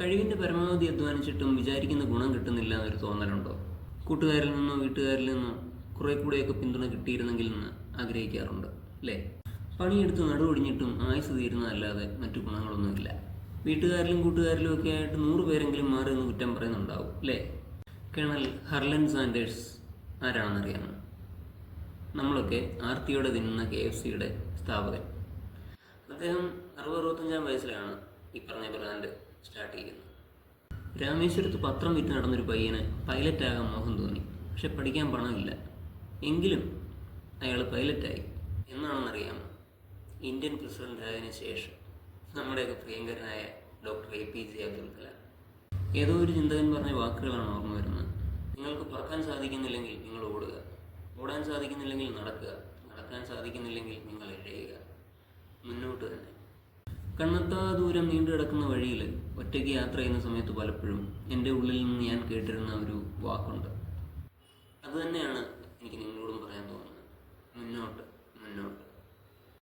കഴിവിന്റെ പരമാവധി അധ്വാനിച്ചിട്ടും വിചാരിക്കുന്ന ഗുണം കിട്ടുന്നില്ല എന്നൊരു തോന്നലുണ്ടോ? കൂട്ടുകാരിൽ നിന്നോ വീട്ടുകാരിൽ നിന്നോ കുറെ കൂടെയൊക്കെ പിന്തുണ കിട്ടിയിരുന്നെങ്കിൽ എന്ന് ആഗ്രഹിക്കാറുണ്ട് അല്ലേ? പണിയെടുത്ത് നടുവൊടിഞ്ഞിട്ടും ആയുസ് തീരുന്നതല്ലാതെ മറ്റു ഗുണങ്ങളൊന്നുമില്ല വീട്ടുകാരിലും കൂട്ടുകാരിലും ഒക്കെ ആയിട്ട് നൂറ് പേരെങ്കിലും മാറി എന്ന് കുറ്റം പറയുന്നുണ്ടാവും അല്ലേ? കേണൽ ഹർലൻ സാൻഡേഴ്സ് ആരാണെന്നറിയാമോ? നമ്മളൊക്കെ ആർത്തിയോടെ തിന്നുന്ന കെ എഫ് സിയുടെ സ്ഥാപകൻ. അദ്ദേഹം അറുപത് അറുപത്തഞ്ചാം വയസ്സിലാണ് ഈ പറഞ്ഞ ബ്രാൻഡ് സ്റ്റാർട്ട് ചെയ്യുന്നു. രാമേശ്വരത്ത് പത്രം വിറ്റ് നടന്നൊരു പയ്യന് പൈലറ്റാകാൻ മോഹം തോന്നി. പക്ഷെ പഠിക്കാൻ പണമില്ല. എങ്കിലും അയാൾ പൈലറ്റായി. എന്നാണെന്നറിയാമോ? ഇന്ത്യൻ പ്രസിഡന്റ് ആയതിനു ശേഷം നമ്മുടെയൊക്കെ പ്രിയങ്കരനായ doctor A P J Abdul Kalam. ഏതോ ഒരു ചിന്തകൻ പറഞ്ഞ വാക്കുകളാണ് ഓർമ്മ വരുന്നത്. നിങ്ങൾക്ക് പറക്കാൻ സാധിക്കുന്നില്ലെങ്കിൽ നിങ്ങൾ ഓടുക. ഓടാൻ സാധിക്കുന്നില്ലെങ്കിൽ നടക്കുക. നടക്കാൻ സാധിക്കുന്നില്ലെങ്കിൽ നിങ്ങൾ എഴുതുക മുന്നോട്ട് തന്നെ. കണ്ണെത്താ ദൂരം നീണ്ടു കിടക്കുന്ന വഴിയിൽ ഒറ്റയ്ക്ക് യാത്ര ചെയ്യുന്ന സമയത്ത് പലപ്പോഴും എന്റെ ഉള്ളിൽ നിന്ന് ഞാൻ കേട്ടിരുന്ന ഒരു വാക്കുണ്ട്. അതുതന്നെയാണ് എനിക്ക് നിങ്ങളോടും പറയാൻ തോന്നുന്നത്. മുന്നോട്ട്.